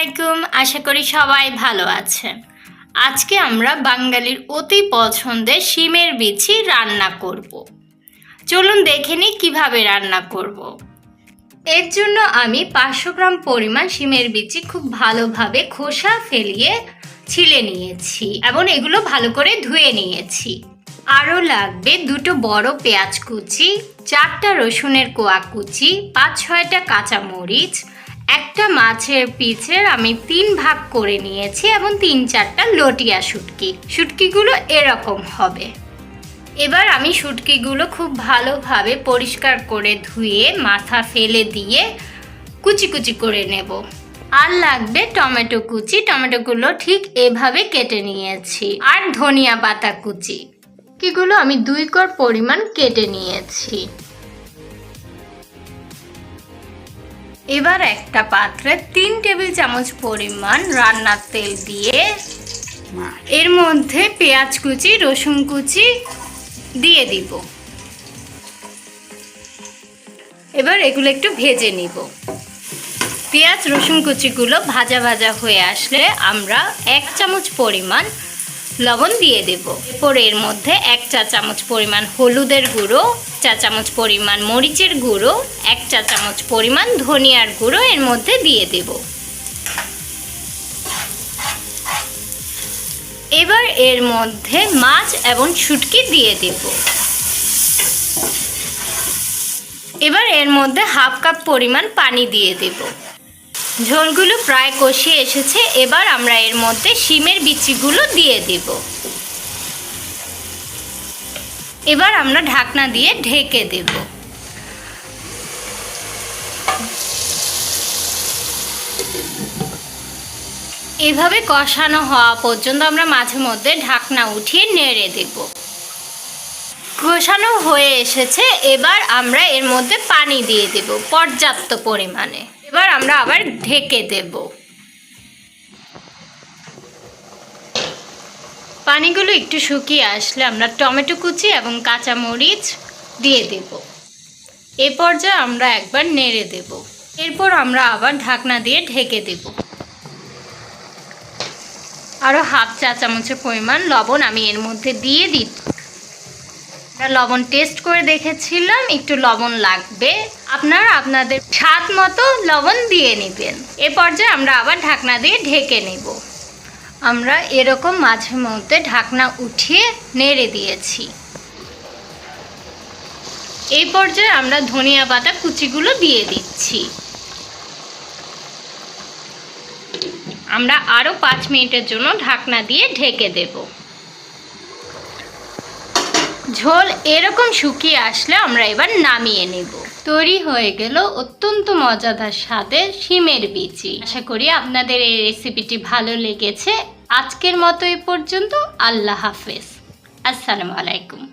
আলাইকুম, আশা করি সবাই ভালো আছেন আজকে আমরা বাঙালির অতি পছন্দের শিমের বিচি রান্না করব। চলুন দেখে নিই কীভাবে রান্না করব। এর জন্য আমি পাঁচশো গ্রাম পরিমাণ শিমের বিচি খুব ভালোভাবে খোসা ফেলিয়ে ছিলে নিয়েছি এবং এগুলো ভালো করে ধুয়ে নিয়েছি আরও লাগবে দুটো বড় পেঁয়াজ কুচি, চারটা রসুনের কোয়া কুচি, পাঁচ ছয়টা কাঁচামরিচ একটা মাছের পিছের আমি তিন ভাগ করে নিয়েছি এবং তিন চারটা লটিয়া শুটকি। শুটকিগুলো এরকম হবে। এবার আমি শুটকিগুলো খুব ভালোভাবে পরিষ্কার করে ধুয়ে, মাথা ফেলে দিয়ে কুচি কুচি করে নেব। আর লাগবে টমেটো কুচি। টমেটোগুলো ঠিক এভাবে কেটে নিয়েছি। আর ধনিয়া পাতা কুচি। কিগুলো আমি দুই কর পরিমাণ কেটে নিয়েছি। এবার একটা পাত্রে তিন টেবিল চামচ পরিমাণ রান্নার তেল দিয়ে এর মধ্যে পেঁয়াজ কুচি, রসুন কুচি দিয়ে দিব। এবার এগুলো একটু ভেজে নিব। পেঁয়াজ, রসুন কুচিগুলো ভাজা ভাজা হয়ে আসলে আমরা এক চামচ পরিমাণ লবণ দিয়ে দেব। এরপর এর মধ্যে এক চা চামচ পরিমাণ হলুদের গুঁড়ো, চা চামচ পরিমাণ মরিচের গুঁড়ো, এক চা চামচ পরিমাণ ধনিয়ার গুঁড়ো এর মধ্যে দিয়ে দেব। এবার এর মধ্যে মাছ এবং শুটকি দিয়ে দেব। এবার এর মধ্যে হাফ কাপ পরিমাণ পানি দিয়ে দেব। ঝোলগুলো প্রায় কষিয়ে এসেছে, এবার আমরা এর মধ্যে শিমের বিচিগুলো দিয়ে দেব। এবার আমরা ঢাকনা দিয়ে ঢেকে দেব। এভাবে কষানো হওয়া পর্যন্ত আমরা মাঝে মধ্যে ঢাকনা উঠিয়ে নেড়ে দেব। কষানো হয়ে এসেছে, এবার আমরা এর মধ্যে পানি দিয়ে দেব পর্যাপ্ত পরিমাণে। এবার আমরা আবার ঢেকে দেব। পানিগুলো একটু শুকিয়ে আসলে আমরা টমেটো কুচি এবং কাঁচামরিচ দিয়ে দেব। এ পর্যায়ে আমরা একবার নেড়ে দেব। এরপর আমরা আবার ঢাকনা দিয়ে ঢেকে দেব। আরও হাফ চা চামচের পরিমাণ লবণ আমি এর মধ্যে দিয়ে দিই। লবণ টেস্ট করে দেখেছিলাম, একটু লবণ লাগবে। আপনারা আপনাদের স্বাদ মতো লবণ দিয়ে নেবেন। এ পর্যায়ে আমরা আবার ঢাকনা দিয়ে ঢেকে নেব। আমরা এরকম মাঝে মধ্যে ঢাকনা উঠিয়ে নেড়ে দিয়েছি। এই পর্যায়ে আমরা ধনিয়া পাতা কুচিগুলো দিয়ে দিচ্ছি। আমরা আরও পাঁচ মিনিটের জন্য ঢাকনা দিয়ে ঢেকে দেব। ঝোল এরকম শুকিয়ে আসলে আমরা এবার নামিয়ে নেব। তৈরি হয়ে গেল অত্যন্ত মজাদার স্বাদের শিমের বিচি। আশা করি আপনাদের এই রেসিপিটি ভালো লেগেছে। আজকের মতো এ পর্যন্ত। আল্লাহ হাফেজ। আসসালামু আলাইকুম।